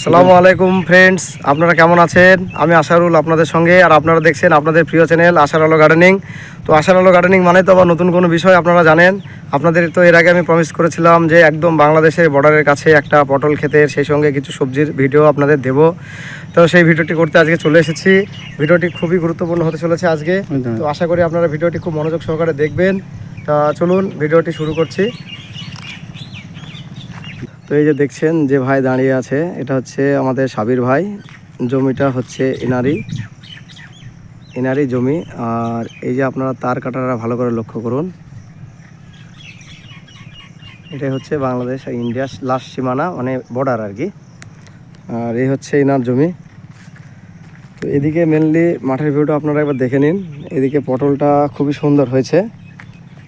আসসালামু আলাইকুম ফ্রেন্ডস আপনারা কেমন আছেন? আমি আশারুল আপনাদের সঙ্গে আর আপনারা দেখছেন আপনাদের প্রিয় চ্যানেল আশার আলো গার্ডেনিং তো আশার আলো গার্ডেনিং মানে তো আবার নতুন কোনো বিষয় আপনারা জানেন। আপনাদের তো এর আগে আমি প্রমিস করেছিলাম যে একদম বাংলাদেশের বর্ডারের কাছে একটা পটল ক্ষেতের সেই সঙ্গে কিছু সবজির ভিডিও আপনাদের দেব। তো সেই ভিডিওটি করতে আজকে চলে এসেছি। ভিডিওটি খুবই গুরুত্বপূর্ণ হতে চলেছে আজকে। তো আশা করি আপনারা ভিডিওটি খুব মনোযোগ সহকারে দেখবেন। তা চলুন ভিডিওটি শুরু করছি। তো এই যে দেখছেন যে ভাই দাঁড়িয়ে আছে, এটা হচ্ছে আমাদের সাবির ভাই। জমিটা হচ্ছে ইনারি ইনারি জমি। আর এই যে আপনারা তার কাটারা ভালো করে লক্ষ্য করুন। এটাই হচ্ছে বাংলাদেশ আর ইন্ডিয়ার লাস্ট সীমানা মানে বর্ডার আর কি। আর এই হচ্ছে ইনার জমি। তো এদিকে মেনলি মাঠের ভিউটা আপনারা একবার দেখে নিন। এদিকে পটলটা খুবই সুন্দর হয়েছে।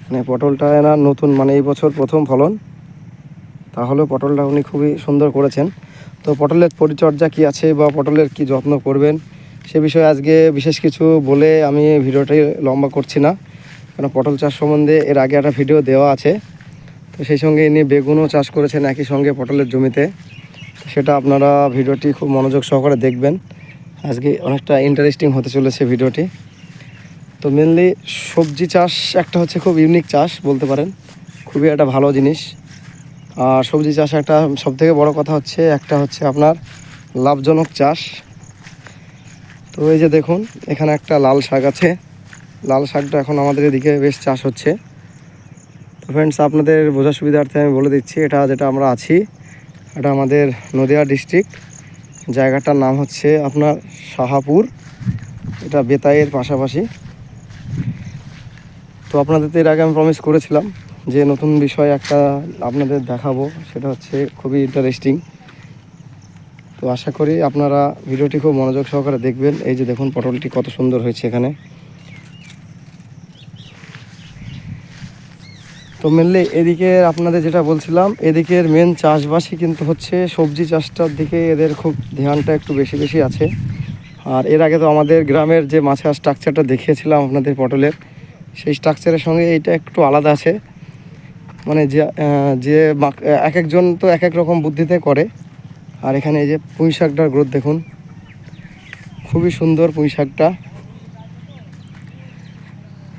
মানে পটলটা এনার নতুন মানে এই বছর প্রথম ফলন। তাহলেও পটলটা উনি খুবই সুন্দর করেছেন। তো পটলের পরিচর্যা কি আছে বা পটলের কি যত্ন করবেন সে বিষয়ে আজকে বিশেষ কিছু বলে আমি ভিডিওটি লম্বা করছি না। কারণ পটল চাষ সম্বন্ধে এর আগে একটা ভিডিও দেওয়া আছে। তো সেই সঙ্গে ইনি বেগুনও চাষ করেছেন একই সঙ্গে পটলের জমিতে। সেটা আপনারা ভিডিওটি খুব মনোযোগ সহকারে দেখবেন। আজকে অনেকটা ইন্টারেস্টিং হতে চলেছে ভিডিওটি। তো মেনলি সবজি চাষ একটা হচ্ছে খুব ইউনিক চাষ বলতে পারেন। খুবই একটা ভালো জিনিস। আর সবজি চাষ একটা সবথেকে বড় কথা হচ্ছে, একটা হচ্ছে আপনার লাভজনক চাষ। তো এই যে দেখুন, এখানে একটা লাল শাক আছে। লাল শাকটা এখন আমাদের এদিকে বেশ চাষ হচ্ছে। তো ফ্রেন্ডস আপনাদের বোঝার সুবিধার্থে আমি বলে দিচ্ছি, এটা যেটা আমরা আছি, এটা আমাদের নদিয়া ডিস্ট্রিক্ট জায়গাটার নাম হচ্ছে আপনার শাহাপুর। এটা বেতাইয়ের পাশাপাশি। তো আপনাদের এর আগে আমি প্রমিস করেছিলাম যে নতুন বিষয় একটা আপনাদের দেখাবো, সেটা হচ্ছে খুবই ইন্টারেস্টিং তো আশা করি আপনারা ভিডিওটি খুব মনোযোগ সহকারে দেখবেন। এই যে দেখুন পটলটি কত সুন্দর হয়েছে এখানে। তো মেনলি এদিকে আপনাদের যেটা বলছিলাম, এদিকের মেন চাষবাসই কিন্তু হচ্ছে সবজি চাষটার দিকে এদের খুব ধ্যানটা একটু বেশি বেশি আছে। আর এর আগে তো আমাদের গ্রামের যে মাছের স্ট্রাকচারটা দেখিয়েছিলাম আপনাদের পটলের, সেই স্ট্রাকচারের সঙ্গে এইটা একটু আলাদা আছে। মানে যে যে এক একজন তো এক এক রকম বুদ্ধিতে করে। আর এখানে এই যে পুঁই শাকটার গ্রোথ দেখুন। খুবই সুন্দর পুঁই শাকটা।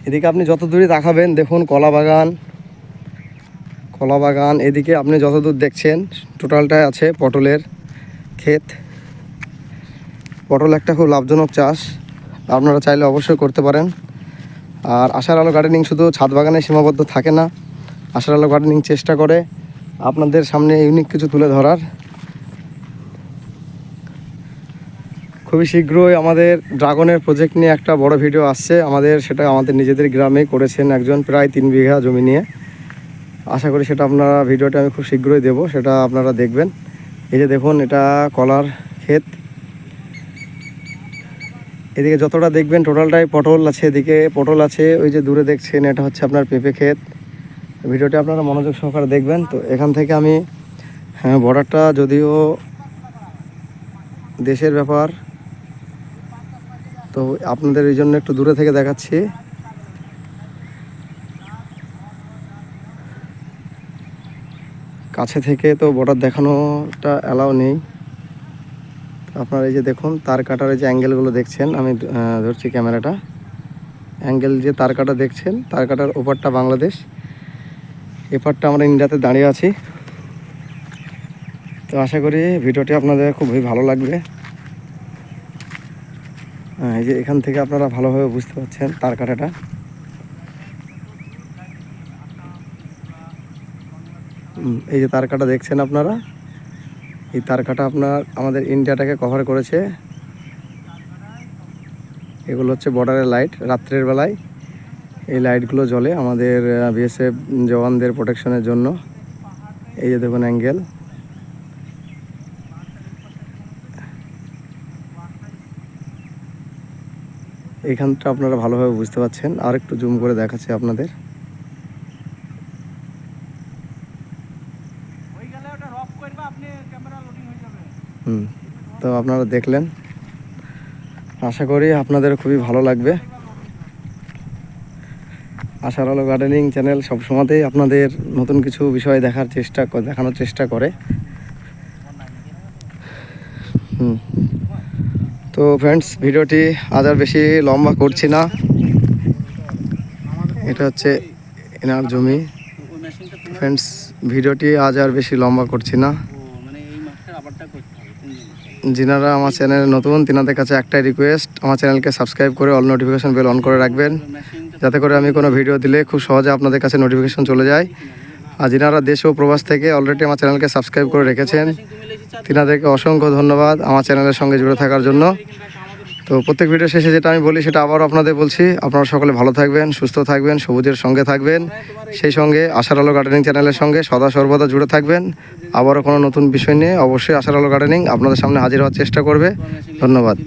এদিকে আপনি যত দূরই তাকাবেন, দেখুন কলা বাগান। কলা বাগান, এদিকে আপনি যত দূর দেখছেন টোটালটাই আছে পটলের ক্ষেত। পটল একটা খুব লাভজনক চাষ, আপনারা চাইলে অবশ্যই করতে পারেন। আর আশার আলো গার্ডেনিং শুধু ছাদ বাগানে সীমাবদ্ধ থাকে না আশার আলো গার্ডেনিং চেষ্টা করে। আপনাদের সামনে ইউনিক কিছু তুলে ধরার। খুবই শীঘ্রই আমাদের ড্রাগনের প্রজেক্ট নিয়ে একটা বড় ভিডিও আসছে। আমাদের সেটা আমাদের নিজেদের গ্রামে করেছেন একজন প্রায় তিন বিঘা জমি নিয়ে। আশা করি সেটা আপনারা ভিডিওটা আমি খুব শীঘ্রই দেবো, সেটা আপনারা দেখবেন। এই যে দেখুন, এটা কলার ক্ষেত। এদিকে যতটা দেখবেন টোটালটাই পটল আছে, এদিকে পটল আছে, ওই যে দূরে দেখছেন, এটা হচ্ছে আপনার পেঁপে ক্ষেত। ভিডিওটি আপনারা মনোযোগ সহকারে দেখবেন। তো এখান থেকে আমি হ্যাঁ বর্ডারটা যদিও দেশের ব্যাপার, তো আপনাদের এই জন্য একটু দূরে থেকে দেখাচ্ছি। কাছে থেকে তো বর্ডার দেখানোটা অ্যালাউ নেই। আপনারা এই যে দেখুন, তার কাটার যে অ্যাঙ্গেলগুলো দেখছেন, আমি ধরছি ক্যামেরাটা। অ্যাঙ্গেল যে তার কাটা দেখছেন, তার কাটার ওপারটা বাংলাদেশ। এপারটা আমরা ইন্ডিয়াতে দাঁড়িয়ে আছি। তো আশা করি ভিডিওটি আপনাদের খুবই ভালো লাগবে। হ্যাঁ, এই যে এখান থেকে আপনারা ভালোভাবে বুঝতে পারছেন তার কাটাটা। এই যে তার কাটা দেখছেন আপনারা? এই তার কাটা আপনার আমাদের ইন্ডিয়াটাকে কভার করেছে। এগুলো হচ্ছে বর্ডারের লাইট রাত্রের বেলায়। এই লাইটগুলো জ্বলে আমাদের বিএসএফ জওয়ানদের প্রোটেকশনের জন্য। এই যে দেখুন অ্যাঙ্গেল এখানটা আপনারা ভালোভাবে বুঝতে পারছেন আর একটু জুম করে দেখাচ্ছি আপনাদের। হুম। তো আপনারা দেখলেন। আশা করি আপনাদের খুবই ভালো লাগবে। আশার আলো গার্ডেনিং চ্যানেল সবসময়তেই আপনাদের নতুন কিছু বিষয় দেখার চেষ্টা দেখানোর চেষ্টা করে। হুম। তো ফ্রেন্ডস ভিডিওটি আজ আর বেশি লম্বা করছি না। এটা হচ্ছে এনার জমি। ফ্রেন্ডস ভিডিওটি আজ আর বেশি লম্বা করছি না। যিনারা আমার চ্যানেলে নতুন, তিনাদের কাছে একটাই রিকোয়েস্ট আমার চ্যানেলকে সাবস্ক্রাইব করে অল নোটিফিকেশন বেল অন করে রাখবেন। যাতে করে আমি কোনো ভিডিও দিলে খুব সহজে আপনাদের কাছে নোটিফিকেশন চলে যায়। আর যিনারা দেশ ও প্রবাস থেকে অলরেডি আমার চ্যানেলকে সাবস্ক্রাইব করে রেখেছেন, তিনাদেরকে অসংখ্য ধন্যবাদ আমার চ্যানেলের সঙ্গে জুড়ে থাকার জন্য। তো প্রত্যেক ভিডিও শেষে যেটা আমি বলি, সেটা আবারও আপনাদের বলছি, আপনারা সকলে ভালো থাকবেন, সুস্থ থাকবেন, সবুজের সঙ্গে থাকবেন। সেই সঙ্গে আশার আলো গার্ডেনিং চ্যানেলের সঙ্গে সদা সর্বদা জুড়ে থাকবেন। আবারও কোনো নতুন বিষয় নিয়ে অবশ্যই আশার আলো গার্ডেনিং আপনাদের সামনে হাজির হওয়ার চেষ্টা করবে। ধন্যবাদ।